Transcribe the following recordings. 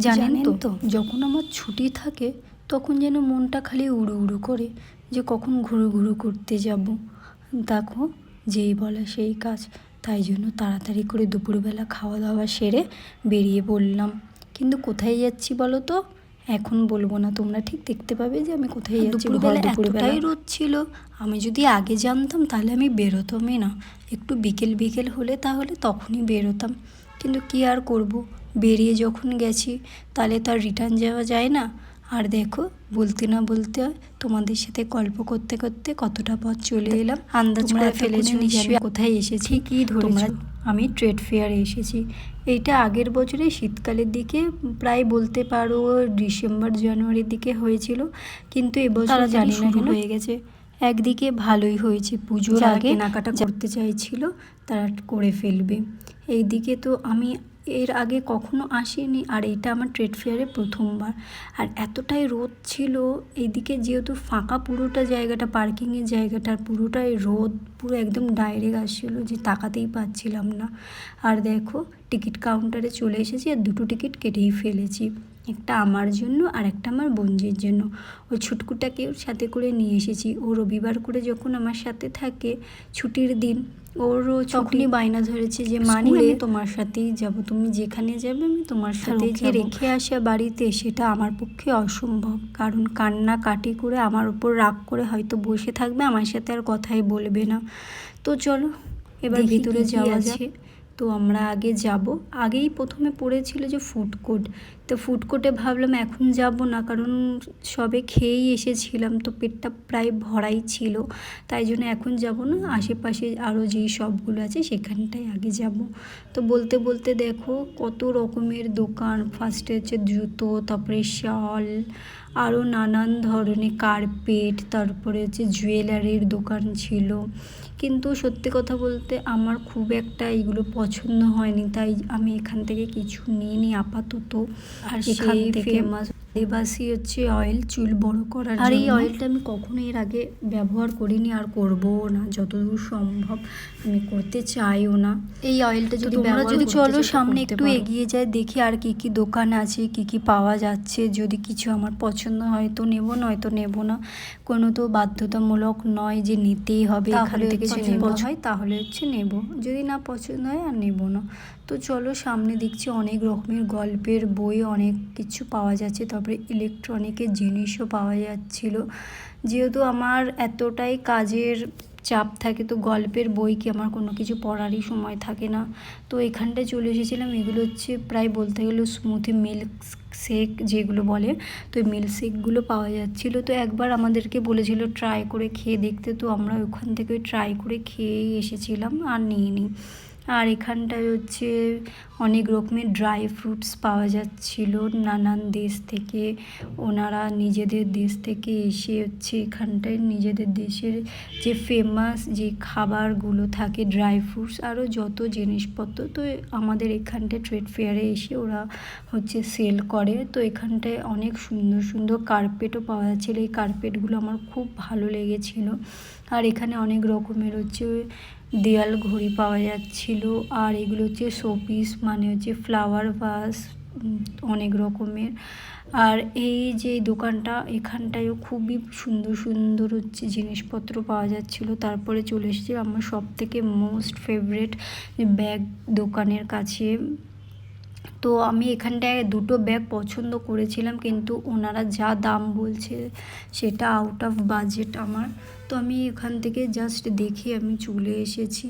জানেন তো যখন আমার ছুটি থাকে তখন যেন মনটা খালি উড়ু উড়ু করে যে কখন ঘুরু ঘুরু করতে যাব। দেখো যেই বলে সেই কাজ তাই জন্য তাড়াতাড়ি করে দুপুরবেলা খাওয়া দাওয়া সেরে বেরিয়ে পড়লাম। কিন্তু কোথায় যাচ্ছি বলো তো? এখন বলব না তোমরা ঠিক দেখতে পাবে যে আমি কোথায় যাচ্ছি। দুপুরবেলা এতটাই রোদ ছিল আমি যদি আগে জানতাম তাহলে আমি বেরোতামই না। একটু বিকেল বিকেল হলে তাহলে তখনই বেরোতাম। কিন্তু কি আর করব? বেরিয়ে যখন গেছি তাহলে তো আর রিটার্ন যাওয়া যায় না। আর দেখো বলতে না বলতে তোমাদের সাথে গল্প করতে করতে কতটা পথ চলে এলাম। আন্দাজ করে ফেলেছো নিশ্চয়ই কোথায় এসেছি? কি ধরেছো? আমি ট্রেড ফেয়ারে এসেছি। এইটা আগের বছরে শীতকালের দিকে প্রায় বলতে পারো ডিসেম্বর জানুয়ারির দিকে হয়েছিল। কিন্তু এবছর জানি না কেন হয়ে গেছে। একদিকে ভালোই হয়েছে পুজোর আগে কেনাকাটা করতে চাইছিল তারা করে ফেলবে। এইদিকে তো আমি এর আগে কখনো আসেনি, আর এটা আমার ট্রেড ফেয়ারে প্রথমবার। আর এতটাই রোদ ছিল এইদিকে যেহেতু ফাঁকা পুরোটা জায়গাটা পার্কিংয়ের জায়গাটা আর পুরোটাই রোদ, পুরো একদম ডাইরেক্ট আসছিল যে তাকাতেই পাচ্ছিলাম না। আর দেখো টিকিট কাউন্টারে চলে এসেছি আর দুটো টিকিট কেটেই ফেলেছি। একটা আমার জন্য আর একটা আমার বোনজির জন্য। ওই ছুটকুটাকে ওর সাথে করে নিয়ে এসেছি। ও রবিবার করে যখন আমার সাথে থাকে ছুটির দিন ওরও তখনই বায়না ধরেছে যে মানি আমি তোমার সাথেই যাব। তুমি যেখানে যাবে আমি তোমার সাথে যে রেখে আসা বাড়িতে সেটা আমার পক্ষে অসম্ভব। কারণ কান্না কাটি করে আমার উপর রাগ করে হয়তো বসে থাকবে আমার সাথে আর কথাই বলবে না। তো চলো এবার ভিতরে যাওয়া আছে। যাক। তো আমরা আগে যাব। আগেই প্রথমে পড়েছিল যে ফুড কোর্ট তো ফুড কোর্টে ভাবলাম এখন যাব না, কারণ সবে খেয়েই এসেছিলাম, তো পেটটা প্রায় ভরাই ছিল। তাই জন্য এখন যাব না, আশেপাশে আরও যেই সবগুলো আছে সেখানটায় আগে যাব। তো বলতে বলতে দেখো কত রকমের দোকান ফার্স্টে হচ্ছে জুতো, তারপরে শাল আরও নানান ধরনের কার্পেট তারপরে হচ্ছে জুয়েলারির দোকান ছিল। কিন্তু সত্যি কথা বলতে আমার খুব একটা এইগুলো পছন্দ হয়নি, তাই আমি এখান থেকে কিছু নিইনি আপাতত। আর সেই থেকে দেবাসি হচ্ছে অয়েল চুল বড় করার আর এই অয়েলটা আমি কখনো এর আগে ব্যবহার করিনি আর করবও না। যতদূর সম্ভব আমি করতে চাইও না। এই অয়েলটা যদি তোমরা যদি চলো সামনে একটু এগিয়ে যায় দেখি আর কি কি দোকান আছে কি কি পাওয়া যাচ্ছে। যদি কিছু আমার পছন্দ হয় তো নেব নেব নয়তো নেব না। কোনো তো বাধ্যতামূলক নয় যে নিতেই হবে এখান তাহলে থেকে হচ্ছে যদি হয় তাহলে হচ্ছে নেব। যদি না পছন্দ হয় আর নেব না। তো চলো সামনে দেখছি অনেক রকমের গল্পের বই অনেক কিছু পাওয়া যাচ্ছে। তারপরে ইলেকট্রনিকের জিনিসও পাওয়া যাচ্ছিল। যেহেতু আমার এতটাই কাজের চাপ থাকে, তো গল্পের বই কি আমার কোনো কিছু পড়ারই সময় থাকে না। তো এখানটায় চলে এসেছিলাম, এগুলো হচ্ছে প্রায় বলতে গেলে স্মুথি মিল্ক শেক যেগুলো বলে, তো মিল্ক শেকগুলো পাওয়া যাচ্ছিল। তো একবার আমাদেরকে বলেছিল ট্রাই করে খেয়ে দেখতে। তো আমরা ওখান থেকে ট্রাই করে খেয়েই এসেছিলাম, আর নিইনি। আর এখানটায় হচ্ছে অনেক রকমের ড্রাই ফ্রুটস পাওয়া যাচ্ছিল। নানান দেশ থেকে ওনারা নিজেদের দেশ থেকে এসে হচ্ছে এখানটায় নিজেদের দেশের যে ফেমাস যে খাবারগুলো থাকে ড্রাই ফ্রুটস আরও যত জিনিসপত্র, তো আমাদের এখানটায় ট্রেড ফেয়ারে এসে ওরা হচ্ছে সেল করে। তো এখানটায় অনেক সুন্দর সুন্দর কার্পেটও পাওয়া যাচ্ছিল। এই কার্পেটগুলো আমার খুব ভালো লেগেছিলো। আর এখানে অনেক রকমের হচ্ছে দেয়াল ঘড়ি পাওয়া যাচ্ছিল। আর এগুলো হচ্ছে শোপিস মানে হচ্ছে ফ্লাওয়ার ভাস অনেক রকমের। আর এই যে দোকানটা, এখানটায়ও খুবই সুন্দর সুন্দর হচ্ছে জিনিসপত্র পাওয়া যাচ্ছিল। তারপরে চলে এসেছি আমার সব থেকে মোস্ট ফেভারেট ব্যাগ দোকানের কাছে। তো আমি এখানটায় দুটো ব্যাগ পছন্দ করেছিলাম, কিন্তু ওনারা যা দাম বলছে সেটা আউট অফ বাজেট আমার। তো আমি এখান থেকে জাস্ট দেখে, আমি চলে এসেছি।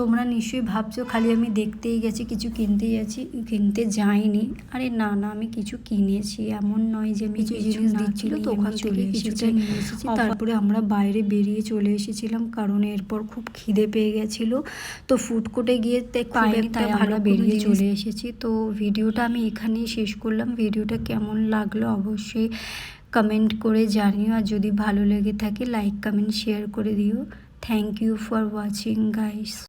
তোমরা নিশ্চয়ই ভাবছ খালি আমি দেখতেই গেছি কিছু কিনতে গেছি কিনতে যাইনি। আরে না না আমি কিছু কিনেছি এমন নয় যে আমি কিছু জিনিস দিচ্ছিল তো ওখান থেকে চলে কিছুটা এসেছি। নিয়ে এসেছি। তারপরে আমরা বাইরে বেরিয়ে চলে এসেছিলাম কারণ এরপর খুব খিদে পেয়ে গেছিল। তো ফুড কোর্টে গিয়ে খুব পাইনি, একটা তাই আমরা বেরিয়ে চলে এসেছি। তো ভিডিওটা আমি এখানেই শেষ করলাম। ভিডিওটা কেমন লাগল অবশ্যই কমেন্ট করে জানিও আর যদি ভালো লেগে থাকে লাইক কমেন্ট শেয়ার করে দিও। Thank you for watching guys